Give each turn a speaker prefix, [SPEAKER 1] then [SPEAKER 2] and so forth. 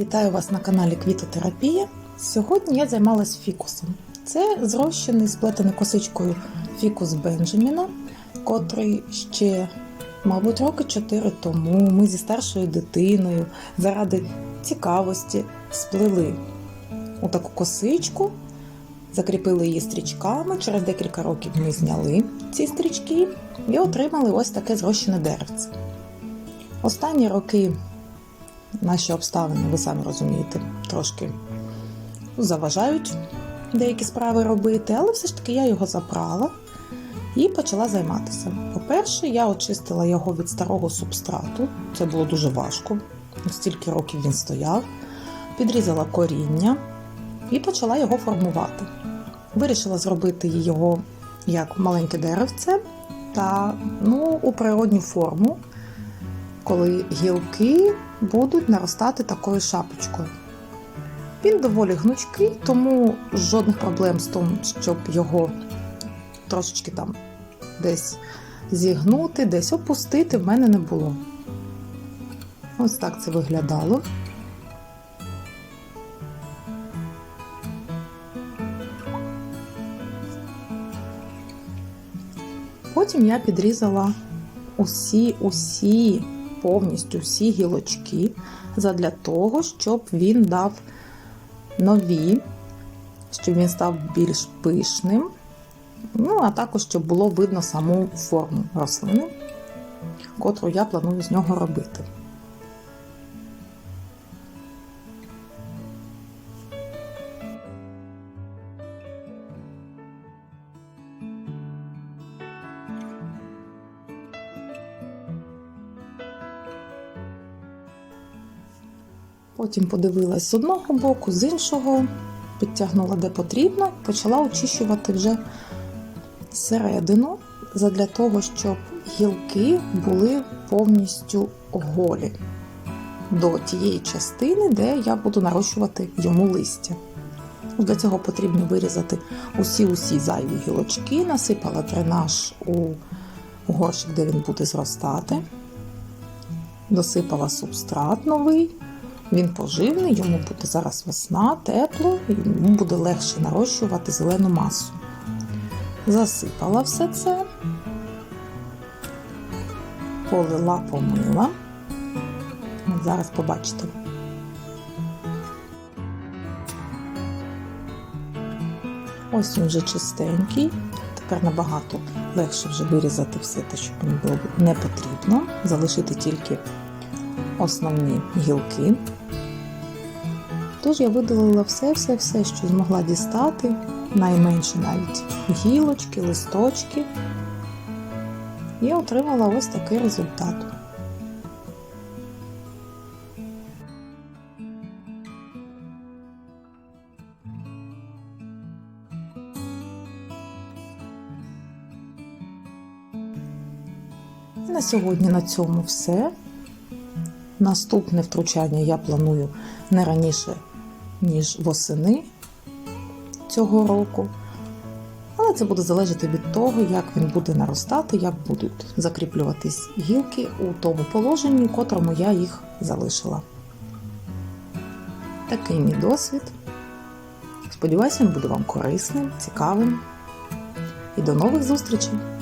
[SPEAKER 1] Вітаю вас на каналі Квітотерапія. Сьогодні я займалась фікусом. Це зрощений сплетений косичкою фікус Бенджаміна, котрий ще, мабуть, роки 4 тому ми зі старшою дитиною заради цікавості сплели у таку косичку, закріпили її стрічками. Через декілька років ми зняли ці стрічки і отримали ось таке зрощене деревце. Останні роки наші обставини, ви самі розумієте, трошки заважають деякі справи робити, але все ж таки я його забрала і почала займатися. По-перше, я очистила його від старого субстрату, це було дуже важко, стільки років він стояв, підрізала коріння і почала його формувати. Вирішила зробити його як маленьке деревце та ну, у природню форму коли гілки будуть наростати такою шапочкою. Він доволі гнучкий, тому жодних проблем з тим, щоб його трошечки там десь зігнути, десь опустити, в мене не було. Ось так це виглядало. Потім я підрізала усі, усі повністю всі гілочки задля того, щоб він дав нові, щоб він став більш пишним. Ну, а також, щоб було видно саму форму рослини, котру я планую з нього робити. Потім подивилась з одного боку, з іншого, підтягнула де потрібно, почала очищувати вже середину, задля того, щоб гілки були повністю голі до тієї частини, де я буду нарощувати йому листя. Для цього потрібно вирізати усі-усі зайві гілочки, насипала дренаж у горщик, де він буде зростати, досипала субстрат новий. Він поживний, йому буде зараз весна, тепло, і йому буде легше нарощувати зелену масу. Засипала все це, полила, помила. Зараз побачите. Ось він вже чистенький. Тепер набагато легше вже вирізати все те, що мені було не потрібно. Залишити тільки основні гілки. Тож я видалила все-все-все, що змогла дістати, найменше навіть гілочки, листочки, і отримала ось такий результат. На сьогодні на цьому все. Наступне втручання я планую не раніше, ніж восени цього року. Але це буде залежати від того, як він буде наростати, як будуть закріплюватись гілки у тому положенні, в котрому я їх залишила. Такий мій досвід. Сподіваюся, він буде вам корисним, цікавим. І до нових зустрічей!